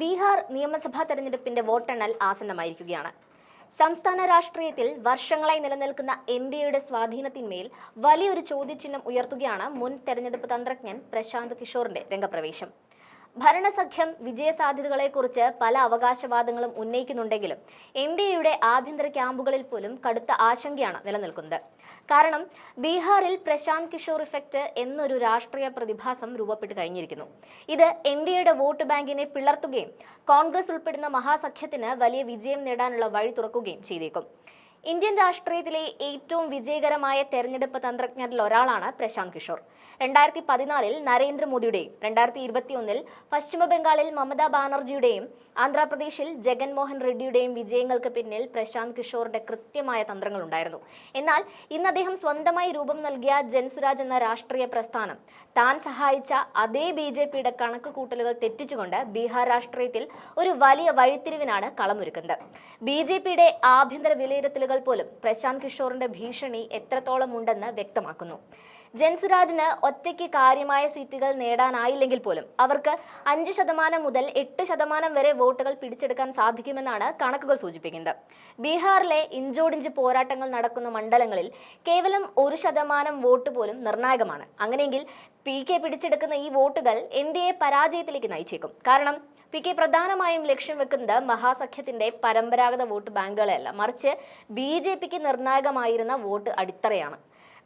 ബീഹാർ നിയമസഭാ തെരഞ്ഞെടുപ്പിന്റെ വോട്ടെണ്ണൽ ആസന്നമായിരിക്കുകയാണ്. സംസ്ഥാന രാഷ്ട്രീയത്തിൽ വർഷങ്ങളായി നിലനിൽക്കുന്ന എൻ ഡി എയുടെ സ്വാധീനത്തിന്മേൽ വലിയൊരു ചോദ്യചിഹ്നം ഉയർത്തുകയാണ് മുൻ തെരഞ്ഞെടുപ്പ് തന്ത്രജ്ഞൻ പ്രശാന്ത് കിഷോറിന്റെ രംഗപ്രവേശം. ഭരണസഖ്യം വിജയസാധ്യതകളെക്കുറിച്ച് പല അവകാശവാദങ്ങളും ഉന്നയിക്കുന്നുണ്ടെങ്കിലും എൻ ഡി എയുടെ ആഭ്യന്തര ക്യാമ്പുകളിൽ പോലും കടുത്ത ആശങ്കയാണ് നിലനിൽക്കുന്നത്. കാരണം ബീഹാറിൽ പ്രശാന്ത് കിഷോർ ഇഫക്റ്റ് എന്നൊരു രാഷ്ട്രീയ പ്രതിഭാസം രൂപപ്പെട്ട് കഴിഞ്ഞിരിക്കുന്നു. ഇത് എൻ ഡി എയുടെ വോട്ട് ബാങ്കിനെ പിളർത്തുകയും കോൺഗ്രസ് ഉൾപ്പെടുന്ന മഹാസഖ്യത്തിന് വലിയ വിജയം നേടാനുള്ള വഴി തുറക്കുകയും ചെയ്തേക്കും. ഇന്ത്യൻ രാഷ്ട്രീയത്തിലെ ഏറ്റവും വിജയകരമായ തെരഞ്ഞെടുപ്പ് തന്ത്രജ്ഞരിൽ ഒരാളാണ് പ്രശാന്ത് കിഷോർ. രണ്ടായിരത്തി പതിനാലിൽ നരേന്ദ്രമോദിയുടെയും രണ്ടായിരത്തി ഇരുപത്തിയൊന്നിൽ പശ്ചിമ ബംഗാളിൽ മമതാ ബാനർജിയുടെയും ആന്ധ്രാപ്രദേശിൽ ജഗൻമോഹൻ റെഡ്ഡിയുടെയും വിജയങ്ങൾക്ക് പിന്നിൽ പ്രശാന്ത് കിഷോറിന്റെ കൃത്യമായ തന്ത്രങ്ങളുണ്ടായിരുന്നു. എന്നാൽ ഇന്ന് അദ്ദേഹം സ്വന്തമായി രൂപം നൽകിയ ജൻസുരാജ് എന്ന രാഷ്ട്രീയ പ്രസ്ഥാനം താൻ സഹായിച്ച അതേ ബി ജെ പിയുടെ കണക്ക് കൂട്ടലുകൾ തെറ്റിച്ചുകൊണ്ട് ബീഹാർ രാഷ്ട്രീയത്തിൽ ഒരു വലിയ വഴിത്തിരിവിനാണ് കളമൊരുക്കുന്നത്. ബി ജെ പിയുടെ ആഭ്യന്തര വിലയിരുത്തലുകൾ പോലും പ്രശാന്ത് കിഷോറിന്റെ ഭീഷണി എത്രത്തോളം ഉണ്ടെന്ന് വ്യക്തമാക്കുന്നു. ജൻസുരാജിന് ഒറ്റയ്ക്ക് കാര്യമായ സീറ്റുകൾ നേടാനായില്ലെങ്കിൽ പോലും അവർക്ക് അഞ്ച് ശതമാനം മുതൽ എട്ട് ശതമാനം വരെ വോട്ടുകൾ പിടിച്ചെടുക്കാൻ സാധിക്കുമെന്നാണ് കണക്കുകൾ സൂചിപ്പിക്കുന്നത്. ബീഹാറിലെ ഇഞ്ചോടിഞ്ച് പോരാട്ടങ്ങൾ നടക്കുന്ന മണ്ഡലങ്ങളിൽ കേവലം ഒരു ശതമാനം വോട്ട് പോലും നിർണായകമാണ്. അങ്ങനെയെങ്കിൽ പി കെ പിടിച്ചെടുക്കുന്ന ഈ വോട്ടുകൾ എൻ ഡി എ പരാജയത്തിലേക്ക് നയിച്ചേക്കും. കാരണം പി കെ പ്രധാനമായും ലക്ഷ്യം വെക്കുന്നത് മഹാസഖ്യത്തിന്റെ പരമ്പരാഗത വോട്ട് ബാങ്കുകളെയല്ല. മറിച്ച് ബി ജെ പിക്ക് നിർണായകമായിരുന്ന വോട്ട് അടിത്തറയാണ്.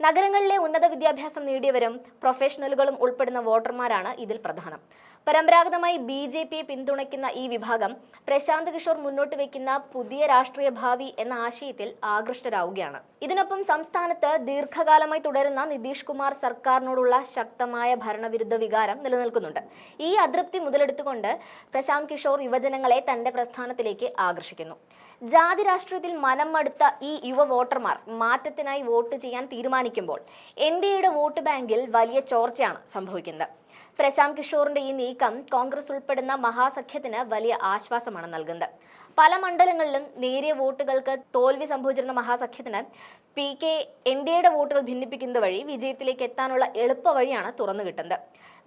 നഗരങ്ങളിലെ ഉന്നത വിദ്യാഭ്യാസം നേടിയവരും പ്രൊഫഷണലുകളും ഉൾപ്പെടുന്ന വോട്ടർമാരാണ് ഇതിൽ പ്രധാനം. പരമ്പരാഗതമായി ബി ജെ പിയെ പിന്തുണയ്ക്കുന്ന ഈ വിഭാഗം പ്രശാന്ത് കിഷോർ മുന്നോട്ട് വയ്ക്കുന്ന പുതിയ രാഷ്ട്രീയ ഭാവി എന്ന ആശയത്തിൽ ആകൃഷ്ടരാവുകയാണ്. ഇതിനൊപ്പം സംസ്ഥാനത്ത് ദീർഘകാലമായി തുടരുന്ന നിതീഷ് കുമാർ സർക്കാരിനോടുള്ള ശക്തമായ ഭരണവിരുദ്ധ വികാരം നിലനിൽക്കുന്നുണ്ട്. ഈ അതൃപ്തി മുതലെടുത്തുകൊണ്ട് പ്രശാന്ത് കിഷോർ യുവജനങ്ങളെ തന്റെ പ്രസ്ഥാനത്തിലേക്ക് ആകർഷിക്കുന്നു. ജാതി രാഷ്ട്രീയത്തിൽ മനം മടുത്ത ഈ യുവ വോട്ടർമാർ മാറ്റത്തിനായി വോട്ട് ചെയ്യാൻ തീരുമാനിക്കുമ്പോൾ ഡി എയുടെ വോട്ട് ബാങ്കിൽ വലിയ ചോർച്ചയാണ് സംഭവിക്കുന്നത്. പ്രശാന്ത് കിഷോറിന്റെ ഈ നീക്കം കോൺഗ്രസ് ഉൾപ്പെടുന്ന മഹാസഖ്യത്തിന് വലിയ ആശ്വാസമാണ് നൽകുന്നത്. പല മണ്ഡലങ്ങളിലും നേരിയ വോട്ടുകൾക്ക് തോൽവി സംഭവിച്ചിരുന്ന മഹാസഖ്യത്തിന് പി കെ എൻ ഡി എയുടെ വോട്ടുകൾ ഭിന്നിപ്പിക്കുന്നത് വഴി വിജയത്തിലേക്ക് എത്താനുള്ള എളുപ്പ വഴിയാണ് തുറന്നു കിട്ടുന്നത്.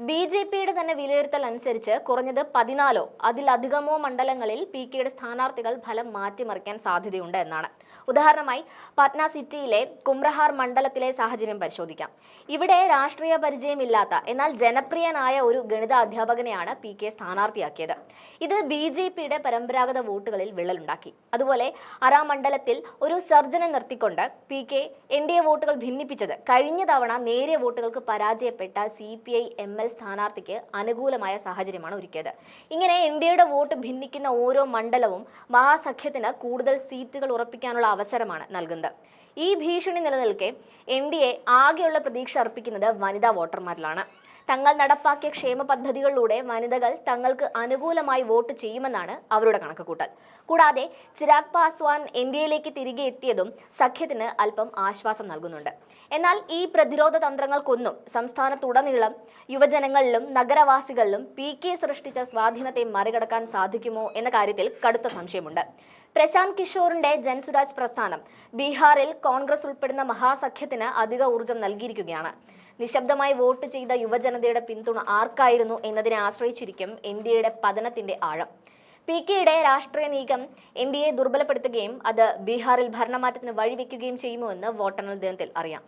ബി ജെ പിയുടെ തന്നെ വിലയിരുത്തൽ അനുസരിച്ച് കുറഞ്ഞത് പതിനാലോ അതിലധികമോ മണ്ഡലങ്ങളിൽ പി കെയുടെ സ്ഥാനാർത്ഥികൾ ഫലം മാറ്റിമറിക്കാൻ സാധ്യതയുണ്ട് എന്നാണ്. ഉദാഹരണമായി പട്ന സിറ്റിയിലെ കുംറഹാർ മണ്ഡലത്തിലെ സാഹചര്യം പരിശോധിക്കാം. ഇവിടെ രാഷ്ട്രീയ പരിചയമില്ലാത്ത എന്നാൽ ജനപ്രിയനായ ഒരു ഗണിത അധ്യാപകനെയാണ് പി കെ സ്ഥാനാർത്ഥിയാക്കിയത്. ഇത് ബി ജെ പിയുടെ പരമ്പരാഗത വോട്ടുകളിൽ വിള്ളലുണ്ടാക്കി. അതുപോലെ അറാം മണ്ഡലത്തിൽ ഒരു സർജനെ നിർത്തിക്കൊണ്ട് P K N D A വോട്ടുകൾ ഭിന്നിപ്പിച്ചത്. കഴിഞ്ഞ തവണ നേരിയ വോട്ടുകൾക്ക് പരാജയപ്പെട്ട C P I M L സ്ഥാനാർത്ഥിക്ക് അനുകൂലമായ സാഹചര്യമാണ് ഒരുക്കിയത്. ഇങ്ങനെ എൻ ഡി എയുടെ വോട്ട് ഭിന്നിക്കുന്ന ഓരോ മണ്ഡലവും മഹാസഖ്യത്തിന് കൂടുതൽ സീറ്റുകൾ ഉറപ്പിക്കാനുള്ള അവസരമാണ് നൽകുന്നത്. ഈ ഭീഷണി നിലനിൽക്കെ എൻ ഡി എ ആകെയുള്ള പ്രതീക്ഷ അർപ്പിക്കുന്നത് വനിതാ വോട്ടർമാരിലാണ്. തങ്ങൾ നടപ്പാക്കിയ ക്ഷേമ പദ്ധതികളിലൂടെ വനിതകൾ തങ്ങൾക്ക് അനുകൂലമായി വോട്ട് ചെയ്യുമെന്നാണ് അവരുടെ കണക്കുകൂട്ടൽ. കൂടാതെ ചിരാഗ് പാസ്വാൻ ഇന്ത്യയിലേക്ക് തിരികെ എത്തിയതും സഖ്യത്തിന് അല്പം ആശ്വാസം നൽകുന്നുണ്ട്. എന്നാൽ ഈ പ്രതിരോധ തന്ത്രങ്ങൾക്കൊന്നും സംസ്ഥാനത്തുടനീളം യുവജനങ്ങളിലും നഗരവാസികളിലും പി കെ സൃഷ്ടിച്ച സ്വാധീനത്തെ മറികടക്കാൻ സാധിക്കുമോ എന്ന കാര്യത്തിൽ കടുത്ത സംശയമുണ്ട്. പ്രശാന്ത് കിഷോറിന്റെ ജൻസുരാജ് പ്രസ്ഥാനം. ബീഹാറിൽ കോൺഗ്രസ് ഉൾപ്പെടുന്ന മഹാസഖ്യത്തിന് അധിക ഊർജം നൽകിയിരിക്കുകയാണ്. നിശബ്ദമായി വോട്ട് ചെയ്ത യുവജനതയുടെ പിന്തുണ ആർക്കായിരുന്നു എന്നതിനെ ആശ്രയിച്ചിരിക്കും എൻ ഡി എയുടെ പതനത്തിന്റെ ആഴം. പി കെയുടെ രാഷ്ട്രീയ നീക്കം എൻ ഡി എ ദുർബലപ്പെടുത്തുകയും അത് ബീഹാറിൽ ഭരണമാറ്റത്തിന് വഴിവെക്കുകയും ചെയ്യുമോ എന്ന് വോട്ടെണ്ണൽ ദിനത്തിൽ അറിയാം.